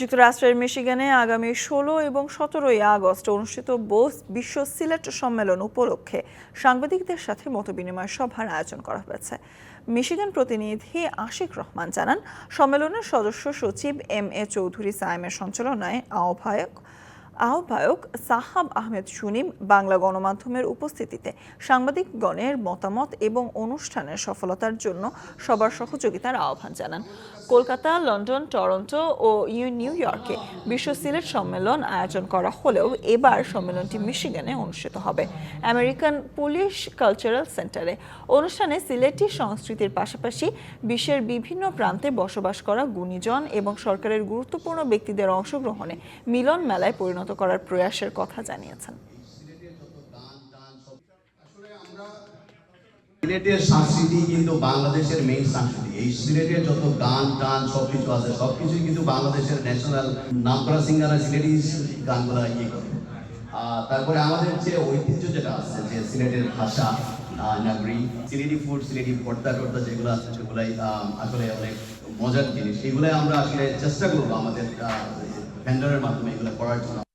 যুক্তরাষ্ট্রের মিশিগানে আগামী ষোলো এবং সতেরোই আগস্ট অনুষ্ঠিত বোস বিশ্ব সিলেট সম্মেলন উপলক্ষে সাংবাদিকদের সাথে মতবিনিময় সভার আয়োজন করা হয়েছে। মিশিগান প্রতিনিধি আশিক রহমান জানান, সম্মেলনের সদস্য সচিব এম এ চৌধুরী সাইমের সঞ্চালনায় আহ্বায়ক আহ্বায়ক সাহাব আহমেদ সুনিম বাংলা গণমাধ্যমের উপস্থিতিতে সাংবাদিকগণের মতামত এবং অনুষ্ঠানের সফলতার জন্য সবার সহযোগিতার আহ্বান জানান। কলকাতা, লন্ডন, টরন্টো ও নিউ ইয়র্কে বিশ্ব সিলেট সম্মেলন আয়োজন করা হলেও এবার সম্মেলনটি মিশিগানে অনুষ্ঠিত হবে। আমেরিকান পুলিশ কালচারাল সেন্টারে অনুষ্ঠানে সিলেটি সংস্কৃতির পাশাপাশি বিশ্বের বিভিন্ন প্রান্তে বসবাস করা গুণীজন এবং সরকারের গুরুত্বপূর্ণ ব্যক্তিদের অংশগ্রহণে মিলন মেলায় পরিণত করার প্রয়াসের কথা জানিয়েছেন। সিলেটের সংস্কৃতি কিন্তু বাংলাদেশের মেইন সংস্কৃতি। এই সিলেটের যত গান, টান, সবকিছু আছে, সবকিছুই কিন্তু বাংলাদেশের ন্যাশনাল সিলেটি ইয়ে করে। তারপরে আমাদের যে ঐতিহ্য যেটা আছে, যে সিলেটের ভাষা নাগরি, সিলেটি ফুড, সিলেটি ভর্তা টর্তা যেগুলো আছে, সেগুলাই আসলে অনেক মজার জিনিস। এগুলাই আমরা আসলে চেষ্টা করব আমাদের ভেন্ডারের মাধ্যমে এগুলো করার জন্য।